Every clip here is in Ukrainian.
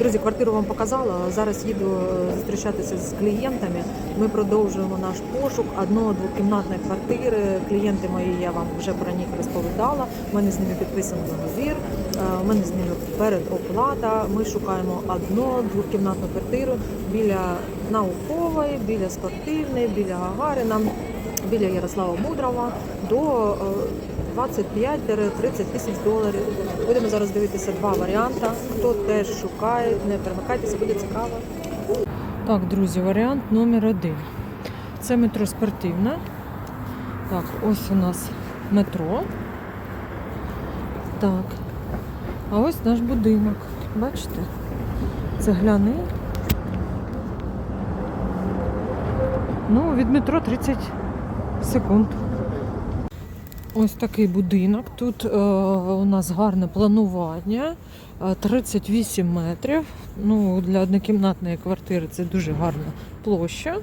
Друзі, квартиру вам показала. Зараз їду е, зустрічатися з клієнтами. Ми продовжуємо наш пошук одно-двокімнатної квартири. Клієнти мої, я вам вже про них розповідала. У мене з ними підписаний договір. е, У мене з ними передоплата. Ми шукаємо одно-двокімнатну квартиру біля наукової, біля спортивної, біля Гагарина, біля Ярослава Мудрова до е, 25-30 тисяч доларів. Будемо зараз дивитися два варіанти. Хто теж шукає, не перемикайтеся, буде цікаво. Так, друзі, варіант номер один. Це метро спортивне. Так, ось у нас метро. Так. А ось наш будинок. Бачите? Цегляний. Ну, від метро 30 секунд. Ось такий будинок. Тут е, у нас гарне планування. е, 38 метрів. Ну, для однокімнатної квартири це дуже гарна площа.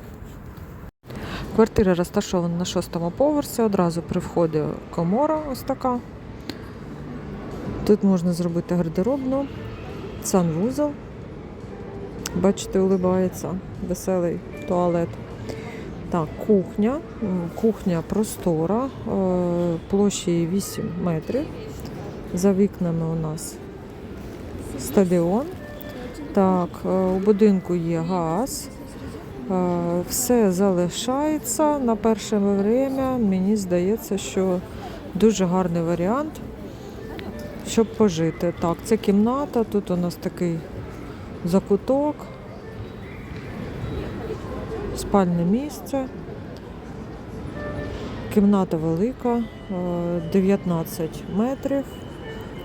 Квартира розташована на шостому поверсі. Одразу при вході комора ось така. Тут можна зробити гардеробну, санвузол. Бачите, улибається веселий туалет. Так, кухня. Кухня простора, е, площею 8 метрів. За вікнами у нас стадіон. Так, е, у будинку є газ. Е, Все залишається на перше время. Мені здається, що дуже гарний варіант, щоб пожити. Так, це кімната, тут у нас такий закуток спальне місце. Кімната велика, е, 19 метрів.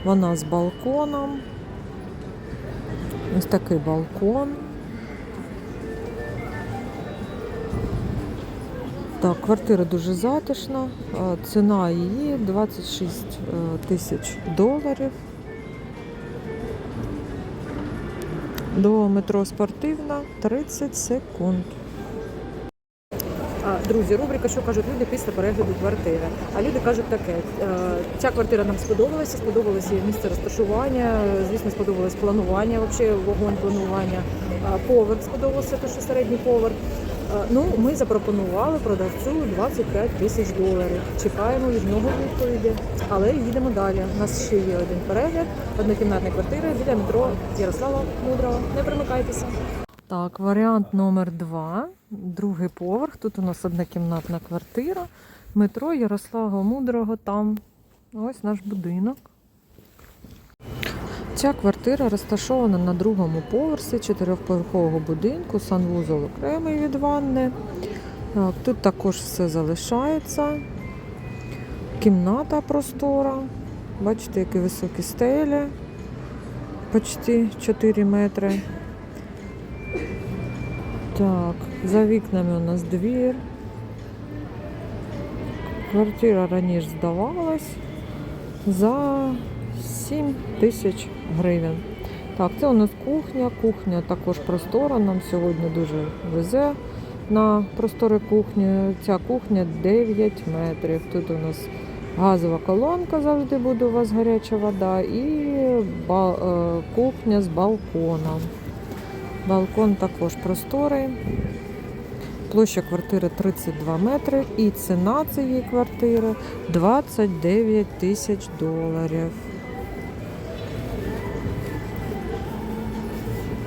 Вона з балконом. Ось такий балкон. Так, квартира дуже затишна. Е, Ціна її 26 е, тисяч доларів. До метро спортивна 30 секунд. Друзі, рубрика, що кажуть люди після перегляду квартири. А люди кажуть таке: е, ця квартира нам сподобалася, сподобалося місце розташування, звісно, сподобалось планування, взагалі вогонь планування. Поверх сподобався, то що середній поверх. Е, Ну, ми запропонували продавцю 25 тисяч доларів. Чекаємо від нього відповіді, але їдемо далі. У нас ще є один перегляд однокімнатної квартири біля метро Ярослава Мудрого. Не примикайтеся. Так, варіант номер два. Другий поверх. Тут у нас однокімнатна квартира. Метро Ярослава Мудрого там. Ось наш будинок. Ця квартира розташована на другому поверсі чотирьохповерхового будинку, санвузол окремий від ванни. Так, тут також все залишається. Кімната простора. Бачите, які високі стелі. Почти 4 метри. Так, за вікнами у нас двір. Квартира раніше здавалась за 7 тисяч гривень. Так, це у нас кухня. Кухня також простора. Нам сьогодні дуже везе на простори кухні. Ця кухня 9 метрів. Тут у нас газова колонка, завжди буде у вас гаряча вода, і е, кухня з балконом. Балкон також просторий. Площа квартири 32 метри і ціна цієї квартири 29 тисяч доларів.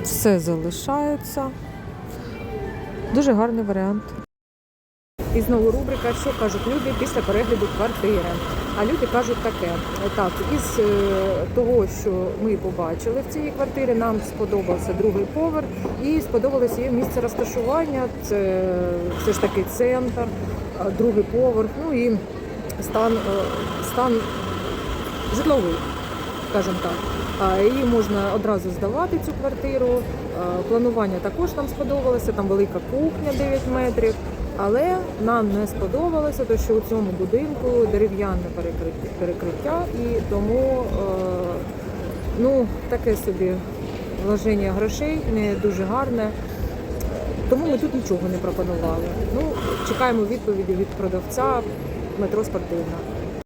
Все залишається. Дуже гарний варіант. І знову рубрика, що кажуть люди після перегляду квартири. А люди кажуть таке: так, із е, того, що ми побачили в цій квартирі, нам сподобався другий поверх і сподобалося її місце розташування. Це все ж таки центр, другий поверх, ну і стан, е, стан житловий, скажімо так. Її можна одразу здавати цю квартиру. Планування також нам сподобалося. Там велика кухня 9 метрів. Але нам не сподобалося, те, що у цьому будинку дерев'яне перекриття, і тому е, ну, таке собі вложення грошей не дуже гарне. Тому ми тут нічого не пропонували. Ну, чекаємо відповіді від продавця метро спортивна.